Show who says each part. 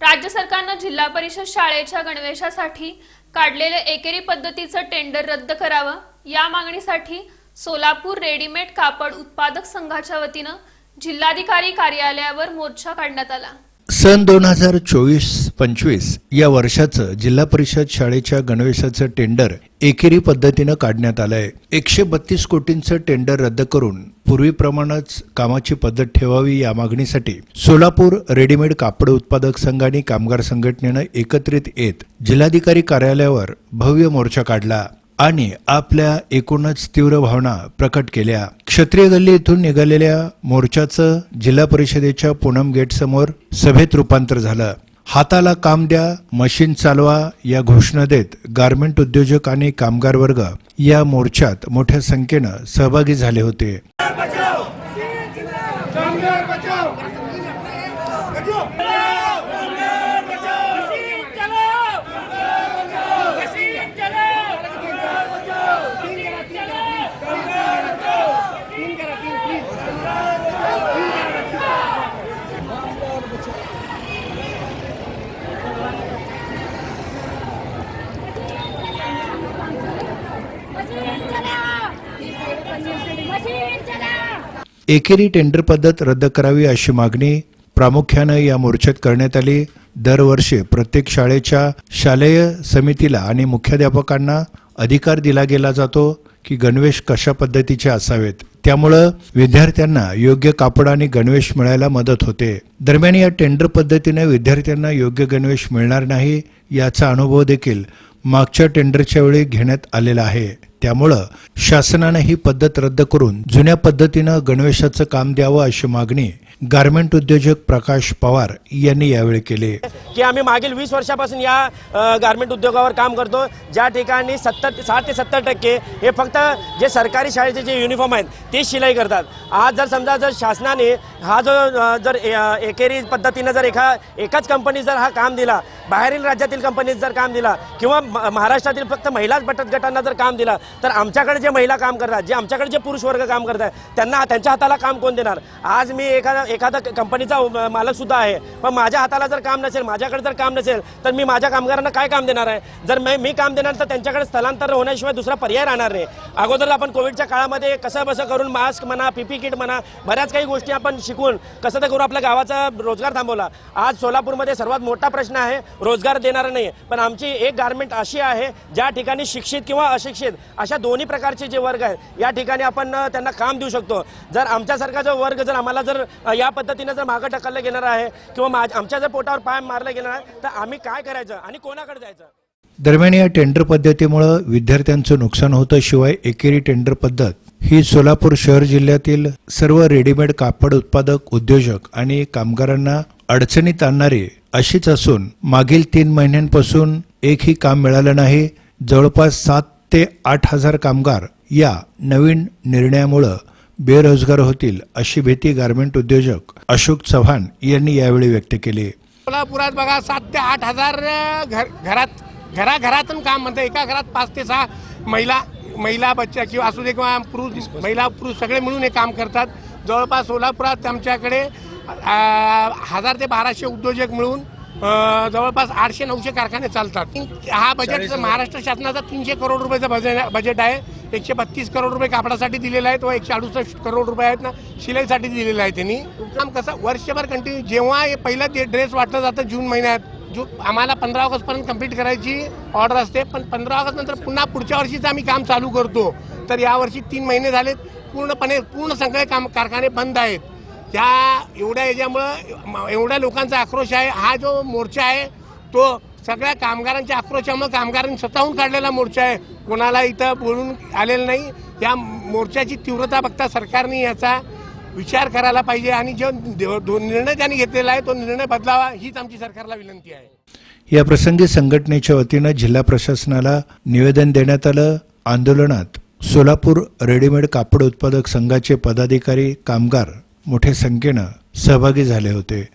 Speaker 1: राज्य सरकारनं जिल्हा परिषद शाळेच्या गणवेशासाठी काढलेलं एकेरी पद्धतीचं टेंडर रद्द करावं. या मागणीसाठी सोलापूर रेडीमेड कापड उत्पादक संघाच्या वतीनं जिल्हाधिकारी कार्यालयावर मोर्चा काढण्यात आला.
Speaker 2: सन दोन हजार चोवीस पंचवीस या वर्षाचं जिल्हा परिषद शाळेच्या गणवेशाचं टेंडर एकेरी पद्धतीनं काढण्यात आलंय. एकशे बत्तीस कोटींचं टेंडर रद्द करून पूर्वीप्रमाणेच कामाची पद्धत ठेवावी या मागणीसाठी सोलापूर रेडीमेड कापड उत्पादक संघ आणि कामगार संघटनेनं एकत्रित येत जिल्हाधिकारी कार्यालयावर भव्य मोर्चा काढला. आणि आपल्या एकूणच तीव्र भावना प्रकट केल्या. क्षत्रिय गल्ली इथून निघालेल्या मोर्चाचं जिल्हा परिषदेच्या पूनम गेट समोर सभेत रूपांतर झालं. हाताला काम द्या मशीन चालवा या घोषणा देत गारमेंट उद्योजक आणि कामगार वर्ग या मोर्चात मोठ्या संख्येनं सहभागी झाले होते
Speaker 3: कामगार बचाओ
Speaker 4: मशीन चलाओ मशीन चलाओ
Speaker 5: मशीन चलाओ मशीन चलाओ
Speaker 2: एकेरी टेंडर पद्धत रद्द करावी अशी मागणी प्रामुख्यानं या मोर्चात करण्यात आली. दरवर्षी प्रत्येक शाळेच्या शालेय समितीला आणि मुख्याध्यापकांना अधिकार दिला गेला जातो की गणवेश कशा पद्धतीचे असावेत. त्यामुळं विद्यार्थ्यांना योग्य कापड आणि गणवेश मिळायला मदत होते. दरम्यान या टेंडर पद्धतीने विद्यार्थ्यांना योग्य गणवेश मिळणार नाही याचा अनुभव देखील मागच्या टेंडरच्या वेळी घेण्यात आलेला आहे. त्यामुळं शासनानं ही पद्धत रद्द करून जुन्या पद्धतीनं गणवेशाचं काम द्यावं अशी मागणी गारमेंट उद्योजक प्रकाश पवार यांनी यावेळी केली.
Speaker 6: की आम्ही मागील वीस वर्षापासून या गारमेंट उद्योगावर काम करतो. ज्या ठिकाणी सत्तर साठ ते सत्तर टक्के हे फक्त जे सरकारी शाळेचे जे युनिफॉर्म आहेत ते शिलाई करतात. आज जर समजा जर शासनाने हा जो जर ए- एकेरी पद्धतीनं जर एका एकाच कंपनी जर हा काम दिला बाहेरील राज्यातील कंपनीत जर काम दिला किंवा म- महाराष्ट्रातील फक्त महिलाच बचत गटांना जर काम दिला तर आमच्याकडे जे महिला काम करतात जे आमच्याकडे जे पुरुष वर्ग काम करतात त्यांना त्यांच्या हाताला काम कोण देणार? आज मी एखादा एखादा कंपनीचा मालकसुद्धा मालक सुद्धा आहे पण माझ्या हाताला जर काम नसेल माझ्याकडे जर काम नसेल तर मी माझ्या कामगारांना काय काम देणार आहे? जर मी मी काम देणार तर त्यांच्याकडे स्थलांतर होण्याशिवाय दुसरा पर्याय राहणार नाही. अगोदर आपण कोविडच्या काळामध्ये कसं बसं करून मास्क म्हणा पीपी किट म्हणा बऱ्याच काही गोष्टी आपण शिकून कसं तर करून आपल्या गावाचा रोजगार थांबवला. आज सोलापूरमध्ये सर्वात मोठा प्रश्न आहे रोजगार देणारं नाही पण आमची एक गारमेंट अशी आहे ज्या ठिकाणी शिक्षित किंवा अशिक्षित अशा दोन्ही प्रकारचे जे वर्ग आहेत या ठिकाणी आपण त्यांना काम देऊ शकतो. जर आमच्यासारखा जो वर्ग जर आम्हाला जर या पद्धतीने जर मागं ढकललं गेणार आहे किंवा मा आमच्या जर पोटावर पाय मारलं गेणार आहे तर आम्ही काय करायचं आणि कोणाकडे जायचं?
Speaker 2: दरम्यान या टेंडर पद्धतीमुळं विद्यार्थ्यांचं नुकसान होतं शिवाय एकेरी टेंडर पद्धत. ही सोलापूर शहर जिल्ह्यातील सर्व रेडीमेड कापड उत्पादक उद्योजक आणि कामगारांना अडचणीत आणणारी अशीच असून मागील तीन महिन्यांपासून एकही काम मिळालं नाही. जवळपास सात ते आठ हजार कामगार या नवीन निर्णयामुळं बेरोजगार होतील अशी भीती गारमेंट उद्योजक अशोक चव्हाण यांनी यावेळी व्यक्त केली.
Speaker 3: सोलापुरात बघा सात ते आठ हजार घर घरात घराघरातून काम म्हणतं एका घरात पाच ते सहा महिला महिला बच्चा किंवा असू दे किंवा पुरुष महिला पुरुष सगळे मिळून हे काम करतात. जवळपास सोलापुरात आमच्याकडे हजार ते बाराशे उद्योजक मिळून जवळपास आठशे नऊशे कारखाने चालतात. हा बजेट महाराष्ट्र शासनाचा तीनशे करोड रुपयाचा बजेट बजेट आहे. एकशे बत्तीस करोड रुपये कापडासाठी दिलेला आहे तो एकशे अडुसष्ट करोड रुपये आहेत ना शिलाईसाठी दिलेला आहे त्यांनी. काम कसं वर्षभर कंटिन्यू जेव्हा हे पहिलं ते ड्रेस वाटलं जातं जून महिन्यात जू आम्हाला पंधरा ऑगस्टपर्यंत कंप्लीट करायची ऑर्डर असते. पण पंधरा ऑगस्ट नंतर पुन्हा पुढच्या वर्षीच आम्ही काम चालू करतो. तर यावर्षी तीन महिने झालेत. पूर्णपणे पूर्ण सगळे काम कारखाने बंद आहेत. त्या एवढ्या याच्यामुळं एवढ्या लोकांचा आक्रोश आहे. हा जो मोर्चा आहे तो सगळ्या कामगारांच्या आक्रोशामुळे कामगारांनी स्वतःहून काढलेला मोर्चा आहे. कोणाला इथं बोलून आलेलं नाही. या मोर्चाची तीव्रता बघता सरकारने याचा विचार करायला पाहिजे आणि जो निर्णय त्यांनी घेतलेला आहे तो निर्णय बदलावा हीच आमची सरकारला विनंती आहे.
Speaker 2: या प्रसंगी संघटनेच्या वतीनं जिल्हा प्रशासनाला निवेदन देण्यात आलं. आंदोलनात सोलापूर रेडीमेड कापड उत्पादक संघाचे पदाधिकारी कामगार मोठ्या संख्येनं सहभागी झाले होते.